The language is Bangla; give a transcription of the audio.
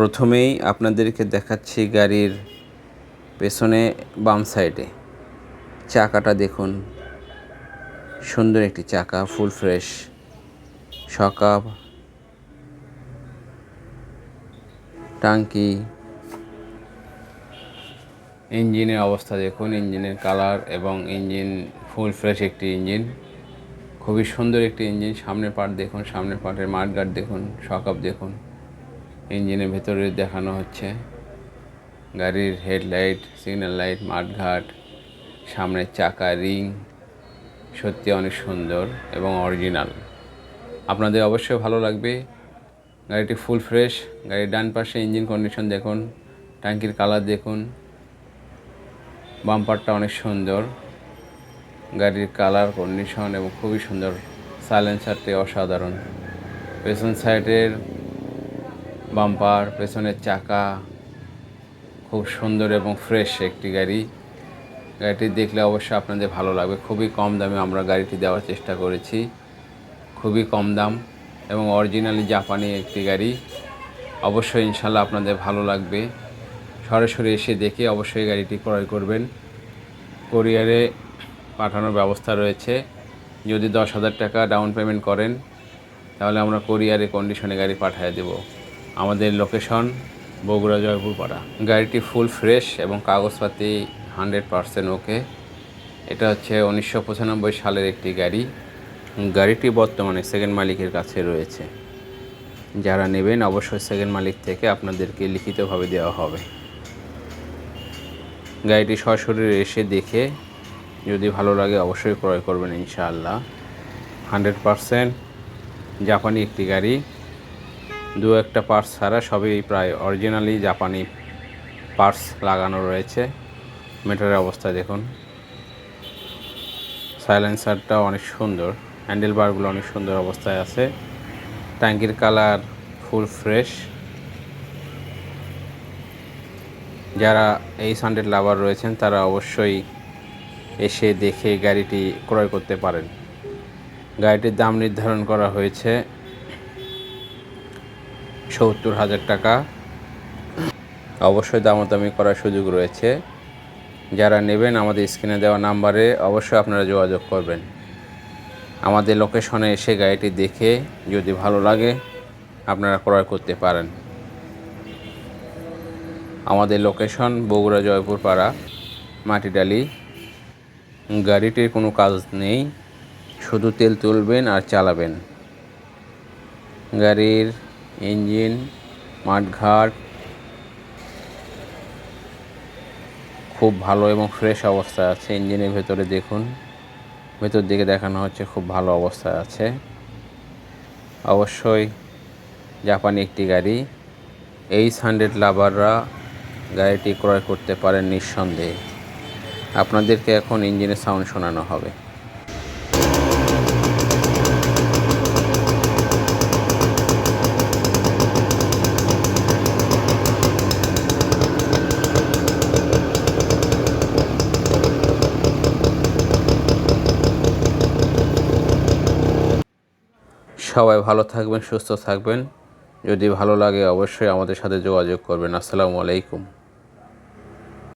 প্রথমেই আপনাদেরকে দেখাচ্ছি গাড়ির পেছনে বাম সাইডে। চাকাটা দেখুন। সুন্দর একটি চাকা, ফুল ফ্রেশ, সকাপ, টাঙ্কি। ইঞ্জিনের অবস্থা দেখুন, ইঞ্জিনের কালার এবং ইঞ্জিন ফুল ফ্রেশ একটি ইঞ্জিন। খুবই সুন্দর একটি ইঞ্জিন। সামনের পার্ট দেখুন, সামনের পার্টের মাঠগার্ড দেখুন, সকাপ দেখুন। ইঞ্জিনের ভেতরে দেখানো হচ্ছে। গাড়ির হেডলাইট, সিগন্যাল লাইট, মাঠঘাট, সামনের চাকা, রিং সত্যি অনেক সুন্দর এবং অরিজিনাল। আপনাদের অবশ্যই ভালো লাগবে। গাড়িটি ফুল ফ্রেশ, গাড়ির ডান পাশে ইঞ্জিন কন্ডিশন দেখুন, ট্যাঙ্কির কালার দেখুন, বাম্পারটা অনেক সুন্দর। গাড়ির কালার, কন্ডিশন এবং খুবই সুন্দর। সাইলেন্সারটি অসাধারণ। পেছন সাইডের বাম্পার, পেছনের চাকা, খুব সুন্দর এবং ফ্রেশ একটি গাড়ি। গাড়িটি দেখলে অবশ্যই আপনাদের ভালো লাগবে। খুবই কম দামে আমরা গাড়িটি দেওয়ার চেষ্টা করেছি। খুবই কম দাম এবং অরিজিনালি জাপানি একটি গাড়ি। অবশ্যই ইনশাল্লাহ আপনাদের ভালো লাগবে। সরাসরি এসে দেখে অবশ্যই গাড়িটি ক্রয় করবেন। কোরিয়ারে পাঠানোর ব্যবস্থা রয়েছে। যদি দশ হাজার টাকা ডাউন পেমেন্ট করেন, তাহলে আমরা কোরিয়ারে কন্ডিশনে গাড়ি পাঠিয়ে দেব। আমাদের লোকেশন বগুড়া জয়পুর পাড়া। গাড়িটি ফুল ফ্রেশ এবং কাগজপাতি হান্ড্রেড পারসেন্ট ওকে এটা হচ্ছে উনিশশো পঁচানব্বই সালের একটি গাড়ি। গাড়িটি বর্তমানে সেকেন্ড মালিকের কাছে রয়েছে। যারা নেবেন অবশ্যই সেকেন্ড মালিক থেকে আপনাদেরকে লিখিতভাবে দেওয়া হবে। গাড়িটি সরাসরি এসে দেখে যদি ভালো লাগে অবশ্যই ক্রয় করবেন ইনশাআল্লাহ। হান্ড্রেড পারসেন্ট জাপানি একটি গাড়ি। দু একটা পার্টস ছাড়া সবই প্রায় অরিজিনালি জাপানি পার্টস লাগানো রয়েছে। মেটারের অবস্থা দেখুন। সাইলেন্সারটা অনেক সুন্দর। হ্যান্ডেল বারগুলো অনেক সুন্দর অবস্থায় আছে। ট্যাঙ্কির কালার ফুল ফ্রেশ যারা এই হান্ড্রেড লাভার রয়েছেন, তারা অবশ্যই এসে দেখে গাড়িটি ক্রয় করতে পারেন। গাড়িটির দাম নির্ধারণ করা হয়েছে সত্তর হাজার টাকা। অবশ্যই দামাদামি করার সুযোগ রয়েছে। যারা নেবেন আমাদের স্ক্রিনে দেওয়া নাম্বারে অবশ্যই আপনারা যোগাযোগ করবেন। আমাদের লোকেশনে এসে গাড়িটি দেখে যদি ভালো লাগে আপনারা ক্রয় করতে পারেন। আমাদের লোকেশন বগুড়া জয়পুর পাড়া, মাটিডালি। গাড়িটির কোনো কাজ নেই, শুধু তেল তুলবেন আর চালাবেন। গাড়ির ইঞ্জিন, মাঠঘাট, খুব ভালো এবং ফ্রেশ অবস্থায় আছে। ইঞ্জিনের ভেতরে দেখুন, ভেতর দিকে দেখানো হচ্ছে খুব ভালো অবস্থায় আছে। অবশ্যই জাপানি একটি গাড়ি। এইচ হান্ড্রেড লাভাররা গাড়িটি ক্রয় করতে পারেন নিঃসন্দেহে। আপনাদেরকে এখন ইঞ্জিনের সাউন্ড শোনানো হবে। সবাই ভালো থাকবেন, সুস্থ থাকবেন। যদি ভালো লাগে অবশ্যই আমাদের সাথে যোগাযোগ করবেন। আসসালামু আলাইকুম।